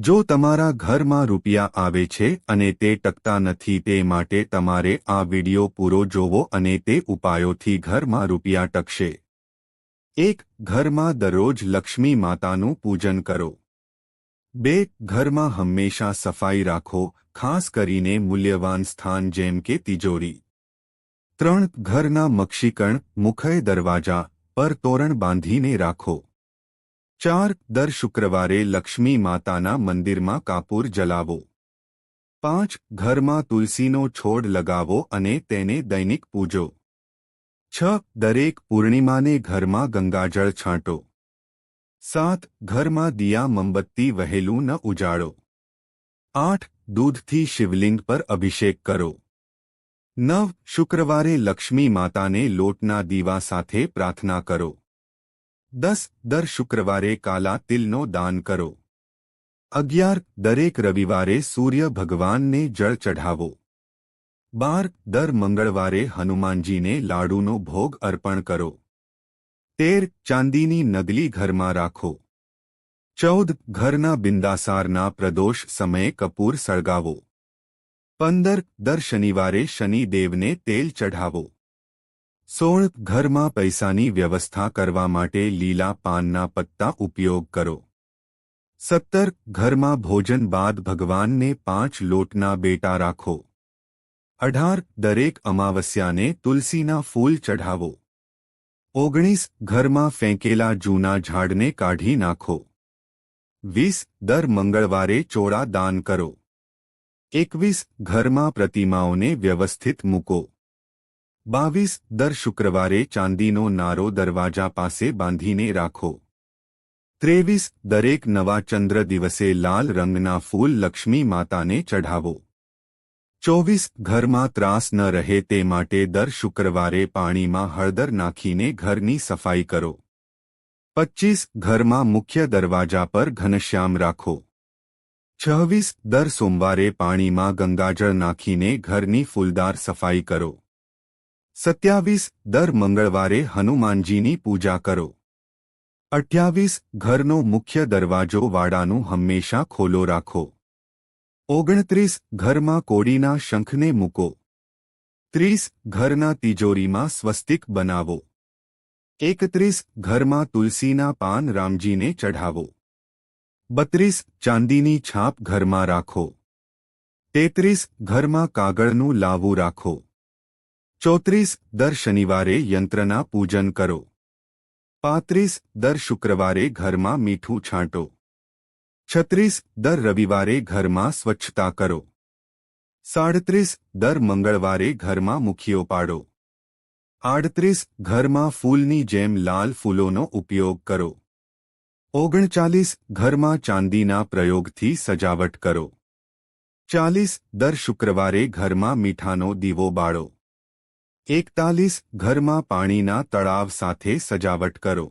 જો તમારા ઘરમાં રૂપિયા આવે છે અને તે ટકતા નથી તે માટે તમારે આ વિડિયો પૂરો જોવો અને તે ઉપાયોથી ઘરમાં રૂપિયા ટકશે. એક, ઘરમાં દરરોજ લક્ષ્મી માતાનું પૂજન કરો. બે, ઘરમાં હંમેશા સફાઈ રાખો, ખાસ કરીને મૂલ્યવાન સ્થાન જેમ કે તિજોરી. ત્રણ, ઘરના મક્ષીકણ મુખય દરવાજા પર તોરણ બાંધીને રાખો. ચાર દર શુક્રવારે લક્ષ્મી માતાના મંદિરમાં કાપૂર જલાવો. પાંચ, ઘરમાં તુલસીનો છોડ લગાવો અને તેને દૈનિક પૂજો. છ, દરેક પૂર્ણિમાને ઘરમાં ગંગાજળ છાંટો. સાત, ઘરમાં દિયા મોમબત્તી વહેલું ન ઉજાડો આઠ, દૂધથી શિવલિંગ પર અભિષેક કરો. નવ, શુક્રવારે લક્ષ્મી માતાને લોટના દીવા સાથે પ્રાર્થના કરો. દસ દર શુક્રવારે કાલા તિલનો દાન કરો. અગિયાર દરેક રવિવારે સૂર્ય ભગવાનને જળ ચઢાવો. બાર દર મંગળવારે હનુમાનજીને લાડુનો ભોગ અર્પણ કરો. તેર ચાંદીની નગલી ઘરમાં રાખો. ચૌદ ઘરના બિંદાસારના પ્રદોષ સમયે કપૂર સળગાવો. પંદર દર શનિવારે શનિદેવને તેલ ચઢાવો. સોળ ઘરમાં પૈસાની વ્યવસ્થા કરવા માટે લીલા પાનના પત્તા ઉપયોગ કરો. સત્તર ઘરમાં ભોજન બાદ ભગવાનને પાંચ લોટના બેટા રાખો. અઢાર દરેક અમાવસ્યાને તુલસીના ફૂલ ચઢાવો. ઓગણીસ ઘરમાં ફેંકેલા જૂના ઝાડને કાઢી નાખો. વીસ દર મંગળવારે ચોળા દાન કરો. એકવીસ ઘરમાં પ્રતિમાઓને વ્યવસ્થિત મૂકો. બાવીસ દર શુક્રવારે ચાંદીનો નારો દરવાજા પાસે બાંધીને રાખો. ત્રેવીસ દરેક નવા ચંદ્ર દિવસે લાલ રંગના ફૂલ લક્ષ્મી માતાને ચઢાવો. ચોવીસ ઘરમાં ત્રાસ ન રહે તે માટે દર શુક્રવારે પાણીમાં હળદર નાખીને ઘરની સફાઈ કરો. પચ્ચીસ ઘરમાં મુખ્ય દરવાજા પર ઘનશ્યામ રાખો. છવ્વીસ દર સોમવારે પાણીમાં ગંગાજળ નાખીને ઘરની ફૂલદાર સફાઈ કરો. સત્યાવીસ દર મંગળવારે હનુમાનજીની પૂજા કરો. અઠ્યાવીસ ઘરનો મુખ્ય દરવાજો વાડાનું હંમેશા ખોલો રાખો. ઓગણત્રીસ ઘરમાં કોડીના શંખને મૂકો. ત્રીસ ઘરના તિજોરીમાં સ્વસ્તિક બનાવો. એકત્રીસ ઘરમાં તુલસીના પાન રામજીને ચઢાવો. બત્રીસ ચાંદીની છાપ ઘરમાં રાખો. તેત્રીસ ઘરમાં કાગળનું લાવું રાખો. ચોત્રીસ દર શનિવારે યંત્રના પૂજન કરો. પાંત્રીસ દર શુક્રવારે ઘરમાં મીઠું છાંટો. છત્રીસ દર રવિવારે ઘરમાં સ્વચ્છતા કરો. સાડત્રીસ દર મંગળવારે ઘરમાં મુખીઓ પાડો. આડત્રીસ ઘરમાં ફૂલની જેમ લાલ ફૂલોનો ઉપયોગ કરો. ઓગણચાલીસ ઘરમાં ચાંદીના પ્રયોગથી સજાવટ કરો. ચાલીસ દર શુક્રવારે ઘરમાં મીઠાનો દીવો બાળો. એકતાલીસ ઘરમાં પાણીના તળાવ સાથે સજાવટ કરો.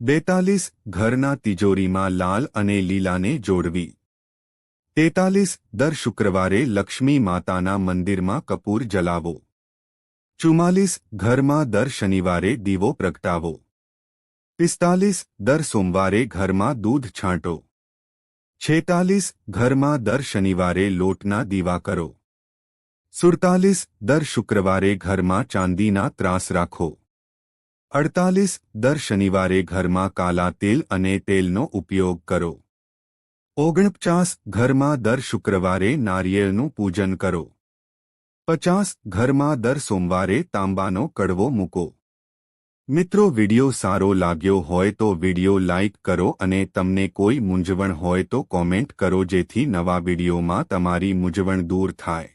બેતાલીસ ઘરના તિજોરીમાં લાલ અને લીલાને જોડવી. તેતાલીસ દર શુક્રવારે લક્ષ્મી માતાના મંદિરમાં કપૂર જલાવો. ચુમ્માલીસ ઘરમાં દર શનિવારે દીવો પ્રગટાવો. પિસ્તાલીસ દર સોમવારે ઘરમાં દૂધ છાંટો. છેતાલીસ ઘરમાં દર શનિવારે લોટના દીવા કરો. સુડતાલીસ દર શુક્રવારે ઘરમાં ચાંદીના ત્રાસ રાખો. અડતાલીસ દર શનિવારે ઘરમાં કાલા તેલ અને તેલનો ઉપયોગ કરો. ઓગણપચાસ ઘરમાં દર શુક્રવારે નારિયેળનું પૂજન કરો. પચાસ ઘરમાં દર સોમવારે તાંબાનો કડવો મૂકો. મિત્રો, વિડિયો સારો લાગ્યો હોય તો વિડિયો લાઇક કરો અને તમને કોઈ મૂંઝવણ હોય તો કોમેન્ટ કરો જેથી નવા વિડિયોમાં તમારી મૂંઝવણ દૂર થાય.